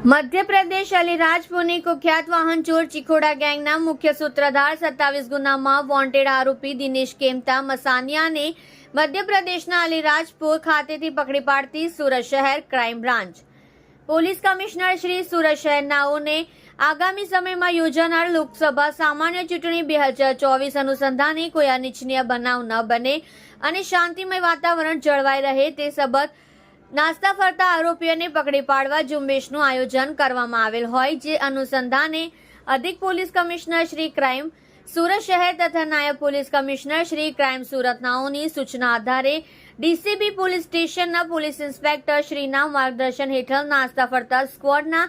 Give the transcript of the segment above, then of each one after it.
મધ્યપ્રદેશ અલીરાજપુરની કુખ્યાત વાહન ચોર ચિખોડા ગેંગના મુખ્ય સૂત્રધાર સત્તાવીસ ગુનામાં વોન્ટેડ આરોપી દિનેશ કેમતા મસાનિયાને મધ્યપ્રદેશના અલીરાજપુર ખાતેથી પકડી પાડતી સુરત શહેર crime branch police commissioner Shri Surat શહેરનાઓને આગામી સમયમાં યોજાનાર લોકસભા સામાન્ય ચૂંટણી બે હજાર ચોવીસ અનુસંધાને કોઈ અનિચ્છનીય બનાવ ન બને અને શાંતિમય વાતાવરણ જળવાઈ રહે તે સબત નાસ્તા ફરતા આરોપીઓને પકડી પાડવા ઝુંબેશનું આયોજન કરવામાં આવેલ હોય, જે અનુસંધાને અધિક police commissioner Shri crime Surat શહેર તથા નાયબ પોલીસ કમિશનર શ્રી ક્રાઇમ સુરતનાઓની સૂચના આધારે ડીસીબી પોલીસ સ્ટેશનના પોલીસ ઇન્સ્પેક્ટર શ્રીના માર્ગદર્શન હેઠળ નાસ્તા ફરતા સ્ક્વોડના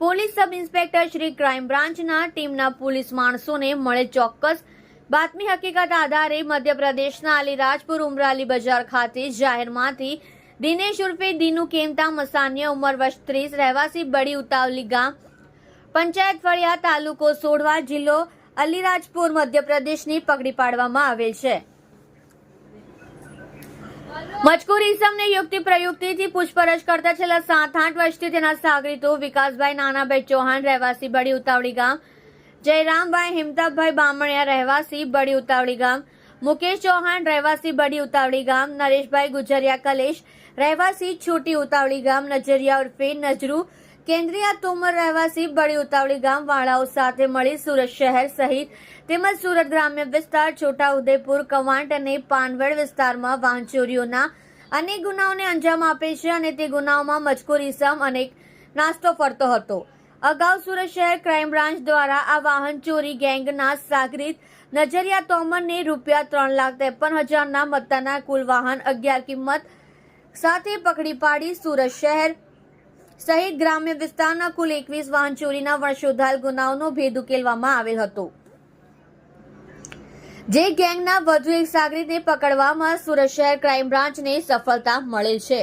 police sub inspector Shri crime બ્રાન્ચના ટીમના પોલીસ માણસોને મળે ચોક્કસ બાતમી હકીકત આધારે મધ્યપ્રદેશના અલીરાજપુર ઉમરાલી બજાર ખાતે જાહેરમાંથી દિનેશ ઉર્ફે દિનુ કેમતા મસાનિયા, ઉંમર વર્ષ ત્રીસ, રહેવાસી બડી ઉતાવલી ગામ. પંચાયત ફળિયા તાલુકો સોઢવા જિલ્લો અલીરાજપુર, મધ્યપ્રદેશની પકડી પાડવામાં આવેલ છે. મજકૂર ઇસમને યુક્તિ પ્રયુક્તિથી પૂછપરછ કરતા છેલ્લા સાત આઠ વર્ષથી તેના સાગરીતો વિકાસભાઈ નાનાભાઈ ચૌહાણ, રહેવાસી બડી ઉતાવળી ગામ. જયરામભાઈ હિમતાભાઈ બામણિયા, રહેવાસી બડી ઉતાવળી ગામ. મુકેશ ચૌહાણ રહેવાસી બડી ઉતાવળી ગામ, નરેશભાઈ ગુજરિયા કલેશ રહેવાસી છોટી ઉતાવળી ગામ, નજરિયા ઉર્ફે નજરુ કેન્દ્રીય તોમર રહેવાસી બડી ઉતાવળી ગામ, વાળાઓ સાથે મળી સુરત શહેર સહિત તેમજ સુરત ગ્રામ્ય વિસ્તાર, છોટા ઉદેપુર, કવાંટ અને પાનવડ વિસ્તારમાં વાહન ચોરીઓના અનેક ગુનાઓને અંજામ આપે છે અને તે ગુનાઓમાં મજકૂર ઇસમ અનેક નાસ્તો ફરતો હતો. અગાઉ સુરત શહેર ક્રાઇમ બ્રાન્ચ દ્વારા આ વાહન ચોરી ગેંગના સાગરીત નજરિયા તોમરને રૂપિયા ત્રણ લાખ ત્રેપન હજારના મત્તાના કુલ વાહન અગિયાર કિંમત સાથે પકડી પાડી સુરત શહેર. સહિત ગ્રામ્ય વિસ્તારના કુલ એકવીસ વાહન ચોરીના વર્ષોધાલ ગુનાઓનો ભેદ ઉકેલવામાં આવેલ હતો. જે ગેંગના વધુ એક સાગરીતને પકડવામાં સુરત શહેર ક્રાઇમ બ્રાન્ચને સફળતા મળેલ છે.